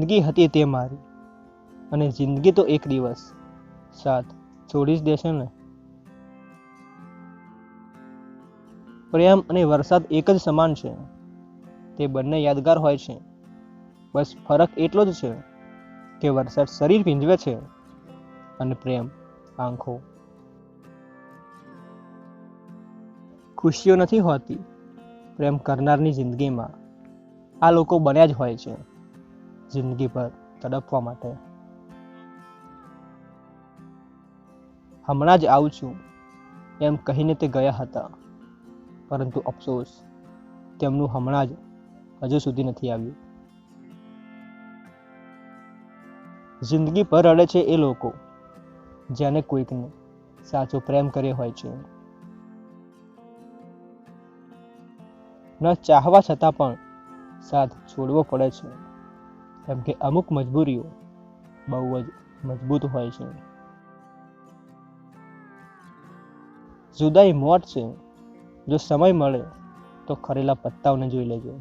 જિંદગી હતી તે મારી. અને જિંદગી તો એક દિવસ. સાથ છોડી જ દેશે ને પ્રેમ અને વરસાદ એક જ સમાન છે. તે બંને યાદગાર હોય છે. બસ ફરક એટલો જ છે કે વરસાદ શરીર ભીંજવે છે અને પ્રેમ આંખો. ખુશીઓ નથી હોતી. પ્રેમ કરનારની જિંદગીમાં આ લોકો બન્યા જ હોય છે. જિંદગી પર તડપવા માટે. હમણાં જ આવું છું, એમ કહીને તે ગયા હતા. પરંતુ અફસોસ, તેમનું હમણાં જ હજુ સુધી નથી આવ્યું. જિંદગી પર રડે છે એ લોકો, જેને કોઈકને સાચો પ્રેમ કર્યો હોય છે. ન ચાહવા છતાં પણ સાથ છોડવો પડે છે. કેમ કે અમુક મજબૂરીઓ બહુ જ મજબૂત હોય છે. જુદાઈ મોટ છે. જો સમય મળે, તો ખરેલા પત્તાઓને જોઈ લેજો.